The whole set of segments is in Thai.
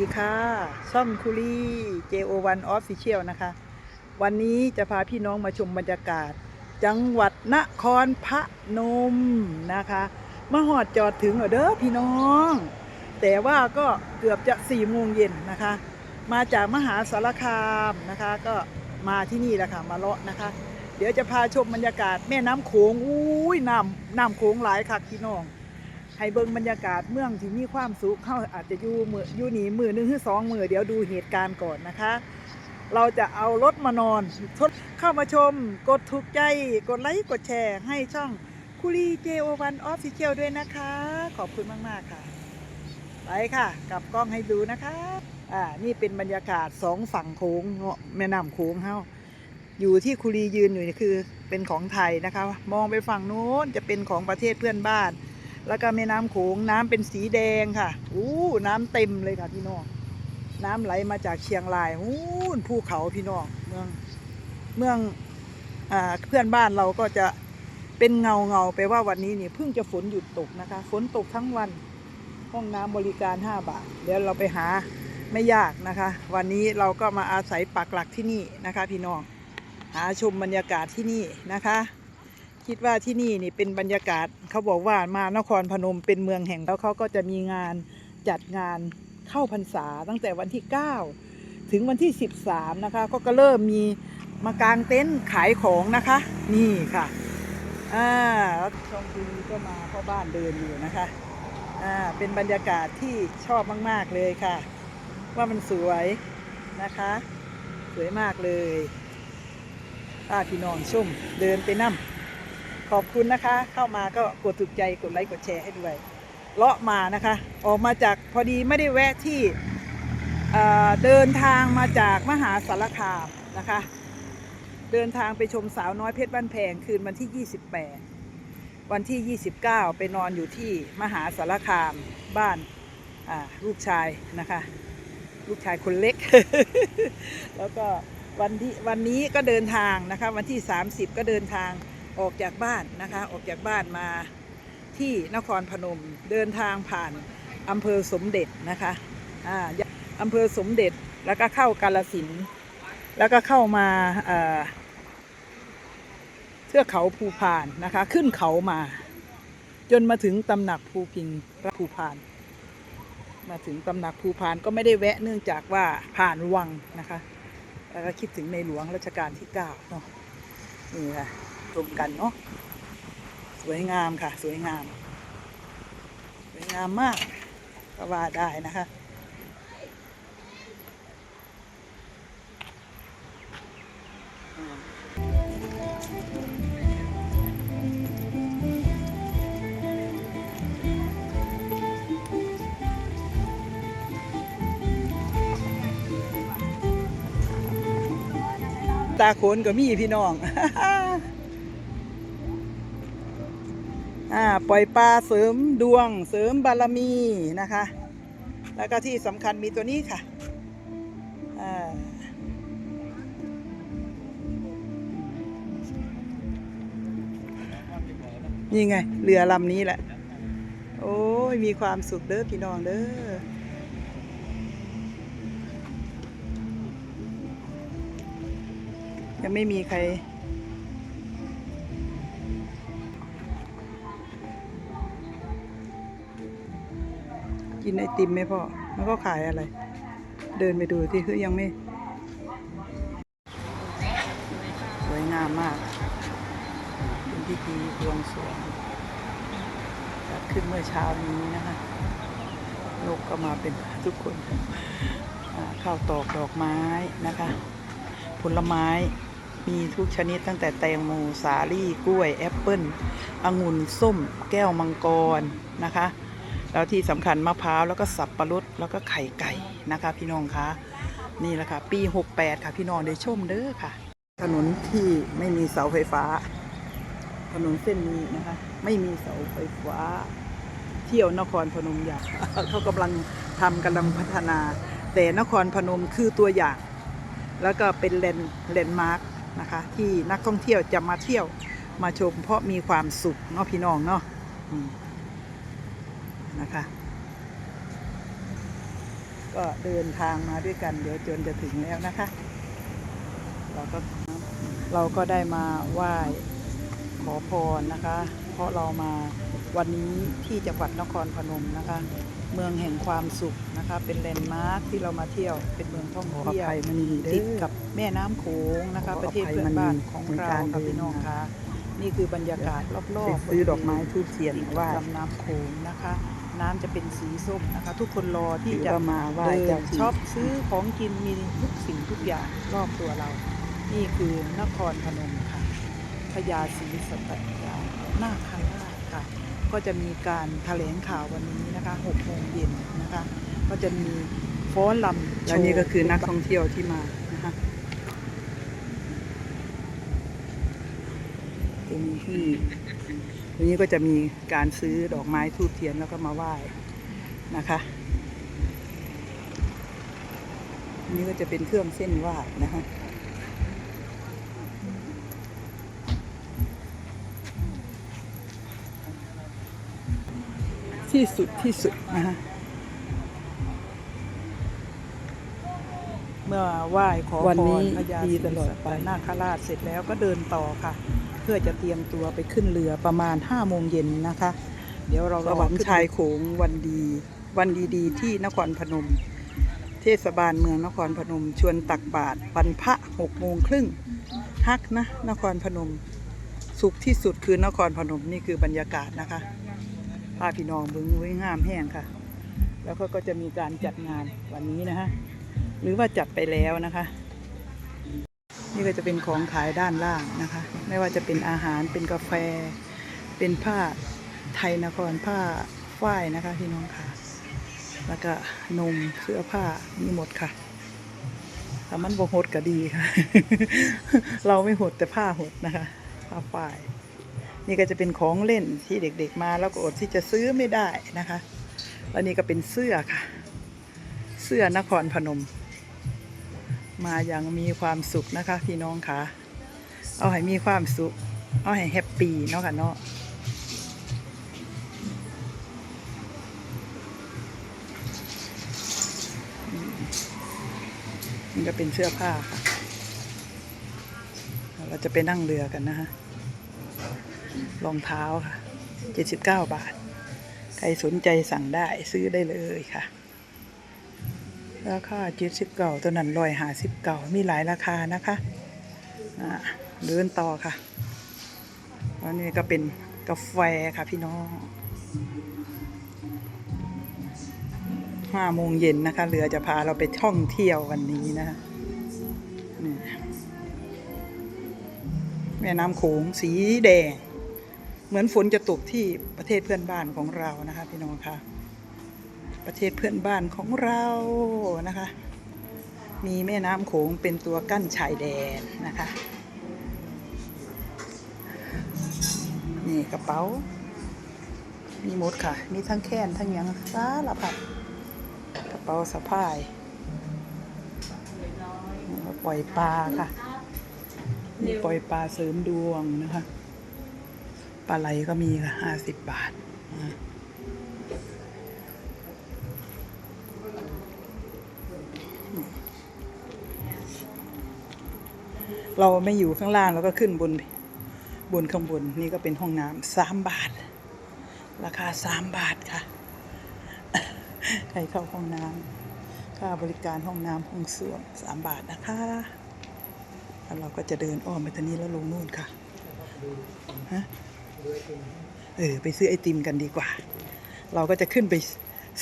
ดีค่ะช่องคุรี JO1 Official นะคะ วันนี้จะพาพี่น้องมาชมบรรยากาศ จังหวัดนครพนมนะคะมาหอดจอดถึงเหรอเด้อพี่น้อง แต่ว่าก็เกือบจะ4ี่โมงเย็นนะคะ มาจากมหาสารคามนะคะ ก็มาที่นี่แหละค่ะมาเลาะนะคะ เดี๋ยวจะพาชมบรรยากาศแม่น้ำโขงอุ้ยน้ำน้ำโขงหลายค่ะพี่น้อง ให้เบิ่งบรรยากาศเมืองที่มีความสุขเข้าอาจจะอยู่มืออยู่หนีมือหนึ่งหรือสองมือเดี๋ยวดูเหตุการณ์ก่อนนะคะ เราจะเอารถมานอนทดเข้ามาชม กดถูกใจกดไลค์กดแชร์ ให้ช่องคุรีเจโอวันออฟฟิเชียลด้วยนะคะ ขอบคุณมากๆค่ะไปค่ะกลับกล้องให้ดูนะคะอ่านี่เป็นบรรยากาศสองฝั่งโค้งเนาะแม่น้ำโค้งเฮาอยู่ที่คุรียืนอยู่นี่คือเป็นของไทยนะคะ มองไปฝั่งโน้นจะเป็นของประเทศเพื่อนบ้าน แล้วก็แม่น้ำโขงน้ำเป็นสีแดงค่ะอู้น้ำเต็มเลยค่ะพี่น้องน้ำไหลมาจากเชียงรายอู้ภูเขาพี่น้องเมืองเมืองอ่าเพื่อนบ้านเราก็จะเป็นเงาเงาไปว่าวันนี้นี่เพิ่งจะฝนหยุดตกนะคะ ฝนตกทั้งวัน ห้องน้ำบริการ 5 บาท เดี๋ยวเราไปหาไม่ยากนะคะ วันนี้เราก็มาอาศัยปักหลักที่นี่นะคะ พี่น้องหาชมบรรยากาศที่นี่นะคะ คิดว่าที่นี่นี่เป็นบรรยากาศเขาบอกว่ามานครพนมเป็นเมืองแห่งแล้วเขาก็จะมีงานจัดงานเข้าพรรษาตั้งแต่วันที่ 9 ถึงวันที่ 13 นะคะ ก็ก็เริ่มมีมากางเต็นท์ขายของนะคะ นี่ค่ะอ่าช่องทีวีก็มาเข้าบ้านเดินอยู่นะคะอ่าเป็นบรรยากาศที่ชอบมาก ๆ เลยค่ะ ว่ามันสวยนะคะ สวยมากเลยถ้าพี่น้องชุ่มเดินไปนั่ ขอบคุณนะคะ เข้ามาก็กดถูกใจกดไลค์กดแชร์ให้ด้วยเลาะมานะคะ ออกมาจากพอดีไม่ได้แวะที่เเดินทางมาจากมหาสารคามนะคะ เดินทางไปชมสาวน้อยเพชรบ้านแพงคืนวันที่ 28 วันที่ 29 ไปนอนอยู่ที่มหาสารคามบ้านลูกชายนะคะ ลูกชายคนเล็ก แล้วก็วันที่วันนี้ก็เดินทางนะคะ วันที่ 30 ก็เดินทาง ออกจากบ้านนะคะ ออกจากบ้านมาที่นครพนมเดินทางผ่านอำเภอสมเด็จนะคะอ่าอำเภอสมเด็จแล้วก็เข้ากาลสินแล้วก็เข้ามาเอ่อเทือกเขาภูพานนะคะ ขึ้นเขามา จนมาถึงตำหนักภูพิงพระภูพาน มาถึงตำหนักภูพานก็ไม่ได้แวะเนื่องจากว่าผ่านวังนะคะ แล้วก็คิดถึงในหลวงรัชกาลที่เก้าเนาะนี่ค่ะ รวมกันเนาะสวยงามค่ะ สวยงาม สวยงามมากก็ว่าได้นะคะตาโขนก็มีพี่น้อง อ่าปล่อยปลาเสริมดวงเสริมบารมีนะคะ แล้วก็ที่สำคัญมีตัวนี้ค่ะอ่านี่ไง เรือลำนี้แหละ โอ้ย มีความสุขเด้อพี่น้องเด้อยังไม่มีใคร กินไอติมไหมพ่อ แล้วก็ขายอะไร เดินไปดูที่คือยังไม่ สวยงามมากเป็นพิธีบวงสรวงจัดขึ้นเมื่อเช้านี้นะคะโลกก็มาเป็นทุกคนข้าวตอกดอกไม้นะคะ ผลไม้มีทุกชนิดตั้งแต่แตงโมสาลี่กล้วย แอปเปิ้ลองุ่นส้ม แก้วมังกรนะคะ แล้วที่สำคัญมะพร้าวแล้วก็สับปะรดแล้วก็ไข่ไก่นะคะ พี่น้องคะนี่แหละค่ะปี 68 ค่ะพี่น้องได้ชมเด้อค่ะ ถนนที่ไม่มีเสาไฟฟ้า ถนนเส้นนี้นะคะ ไม่มีเสาไฟฟ้า เที่ยวนครพนมอยากเขากำลังทำกำลังพัฒนา แต่นครพนมคือตัวอย่าง แล้วก็เป็นเลนเลนมาร์กนะคะ ที่นักท่องเที่ยวจะมาเที่ยวมาชมเพราะมีความสุขเนาะพี่น้องเนาะ นะคะ ก็เดินทางมาด้วยกันเดี๋ยวจนจะถึงแล้วนะคะ เราก็เราก็ได้มาไหว้ขอพรนะคะ เพราะเรามาวันนี้ที่จังหวัดนครพนมนะคะ เมืองแห่งความสุขนะคะ เป็นแลนด์มาร์คที่เรามาเที่ยวเป็นเมืองท่องเที่ยวติดกับแม่น้ำโขงนะคะขออภัยประเทศเพื่อนบ้านของในเราการค่ะเดินพี่น้องคะนี่คือบรรยากาศรอบไปๆซื้อดอกไม้ทูบเทียนติดไหว้กับลำน้ำโขงนะคะ น้ำจะเป็นสีส้มนะคะ ทุกคนรอที่ที่จะจะมาไหว้เดิเจ้านที่ช็อปซื้อของกินมีทุกสิ่งทุกอย่างรอบตัวเรา นี่คือนครพนมค่ะพญาศรีสัตยานาคราชค่ะ ก็จะมีการแถลงข่าววันนี้นะคะ6โมงเย็นนะคะ ก็จะมีฟ้อนลำแล้วนี่ก็คือนักท่องเที่ยวที่มานะคะตรงนี้ที่ ตรงนี้ก็จะมีการซื้อดอกไม้ทูบเทียนแล้วก็มาไหว้นะคะอันนี่ก็จะเป็นเครื่องเส้นไหว้นะคะที่สุดที่สุดนะคะเมื่อไหว้ขอวันพนี้รพญาดีศรีตลอดไปสัตนาคราชเสร็จแล้วก็เดินต่อค่ะเพื่อจะเตรียมตัวไปขึ้นเรือประมาณ5โมงเย็นนะคะ เดี๋ยวเราสวรรค์ชายโขงวันดีวันดีๆ ที่นครพนม เทศบาลเมืองนครพนม ชวนตักบาตรวันพระหกโมงครึ่งฮักนะนครพนม สุขที่สุดคือนครพนมนี่คือบรรยากาศนะคะพาพี่น้องเบึงไว้งามแห้งค่ะ แล้วก็ก็จะมีการจัดงานวันนี้นะคะหรือว่าจัดไปแล้วนะคะ นี่ก็จะเป็นของขายด้านล่างนะคะ ไม่ว่าจะเป็นอาหารเป็นกาแฟ เป็นผ้าไทยนครผ้าฝ้ายนะคะพี่น้องค่ะ แล้วก็นมเสื้อผ้ามีหมดค่ะถ้ามันบหดก็ดีค่ะ เราไม่หดแต่ผ้าหดนะคะผ้าฝ้าย นี่ก็จะเป็นของเล่นที่เด็กๆมาแล้วก็อดที่จะซื้อไม่ได้นะคะ แล้วนี่ก็เป็นเสื้อค่ะ เสื้อนครพนม มาอย่างมีความสุขนะคะ พี่น้องค่ะ เอาให้มีความสุข เอาให้แฮปปี้เนาะค่ะเนาะนี่ก็เป็นเสื้อผ้าค่ะเราจะไปนั่งเรือกันนะฮะรองเท้าค่ะ 79 บาท ใครสนใจสั่งได้ซื้อได้เลยค่ะ ราคา79ตัวนั้นร้อยหาสิบเก่ามีหลายราคานะคะอ่าเดินต่อค่ะแล้วนี่ก็เป็นกาแฟค่ะพี่น้องห้าโมงเย็นนะคะ เรือจะพาเราไปท่องเที่ยววันนี้นะคะนี่แม่น้ำโขงสีแดง เหมือนฝนจะตกที่ประเทศเพื่อนบ้านของเรานะคะ พี่น้องค่ะ ประเทศเพื่อนบ้านของเรานะคะ มีแม่น้ำโขงเป็นตัวกั้นชายแดนนะคะ นี่กระเป๋า มีหมดค่ะ มีทั้งแค้นทั้งหยังสารพัดกระเป๋าสะพายปล่อยปลาค่ะ มีปล่อยปลาเสริมดวงนะคะ ปลาไหลก็มีค่ะห้าสิบบาทนะ เราไม่อยู่ข้างล่างเราก็ขึ้นบนบนข้างบนนี่ก็เป็นห้องน้ำสามบาท ราคาสามบาทค่ะใครเข้าห้องน้ำค่าบริการห้องน้ำห้องส้วมสามบาทนะคะแล้วเราก็จะเดินอ้อมไปทางนี้แล้วลงนู่นค่ะฮะเออไปซื้อไอติมกันดีกว่า เราก็จะขึ้นไป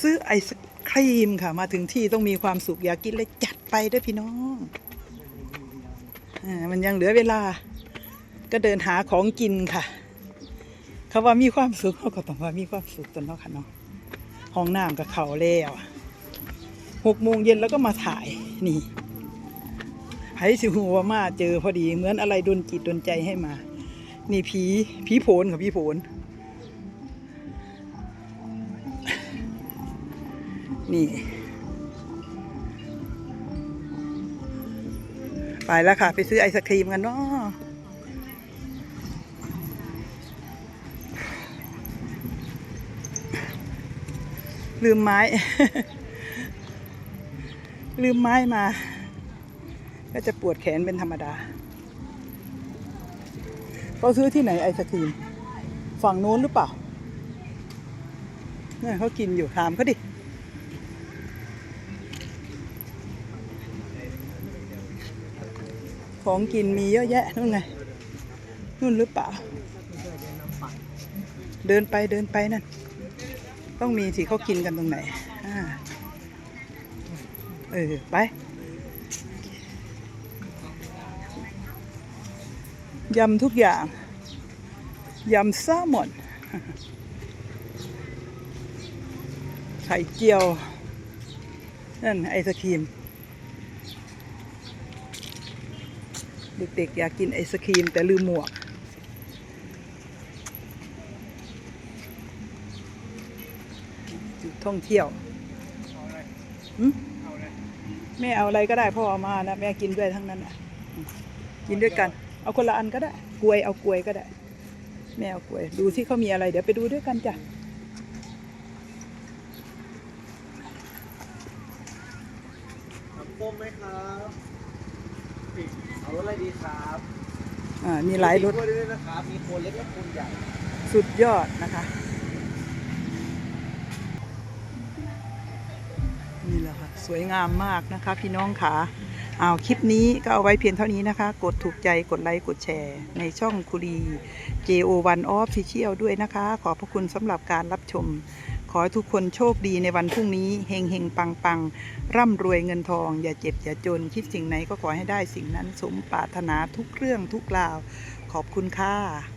ซื้อไอศครีมค่ะ มาถึงที่ต้องมีความสุขอยากกินเลยจัดไปเด้วยพี่น้อง มันยังเหลือเวลา ก็เดินหาของกินค่ะ เขาว่ามีความสุขเขาก็ต้องว่ามีความสุขตนเนาะค่ะเนาะห้องน้ำกับเขาแล้วหกโมงเย็นแล้วก็มาถ่ายนี่ให้สิหัวมาเจอพอดีเหมือนอะไรดนจิตดนใจให้มา นี่ผีผีโผนกับผีโผนนี่ ไปแล้วค่ะ ไปซื้อไอศครีมกันเนาะลืมไม้ ลืมไม้มา ก็จะปวดแขนเป็นธรรมดาเขาซื้อที่ไหนไอศครีม ฝั่งโน้นหรือเปล่าเนี่ยเขากินอยู่ถามเขาดิ ของกินมีเยอะแยะนู่นไงนู่นหรือเปล่า เดินไปเดินไปนั่น ต้องมีสิเขากินกันตรงไหนอ่าเออ ไปยำทุกอย่างยำแซลมอนไข่เจียว นั่นไอศครีม เด็กๆอยากกินไอศครีมแต่ลืมหมวก จุดท่องเที่ยวหึแม่เอาอะไรก็ได้พ่อเอามานะแม่กินด้วยทั้งนั้นอะอืมกินด้วยกัน เอาคนละอันก็ได้กล้วยเอากล้วยก็ได้ แม่เอากล้วย ดูที่เขามีอะไร เดี๋ยวไปดูด้วยกันจ้ะน้ำส้มไหมครับ เอารสอะไรดีครับอ่ามีหลายรสมีกล้วยด้วยนะครับมีโคนเล็กและโคนใหญ่สุดยอดนะคะ นี่แหละค่ะ สวยงามมากนะคะ พี่น้องขาเอาคลิปนี้ก็เอาไว้เพียงเท่านี้นะคะ กดถูกใจกดไลค์ กดแชร์ ในช่องคุรี JO1 Official ด้วยนะคะ ขอบพระคุณสำหรับการรับชม ขอให้ทุกคนโชคดีในวันพรุ่งนี้เฮงเฮงปังปังร่ำรวยเงินทอง อย่าเจ็บอย่าจน คิดสิ่งไหนก็ขอให้ได้สิ่งนั้นสมปรารถนาทุกเรื่องทุกราว ขอบคุณค่ะ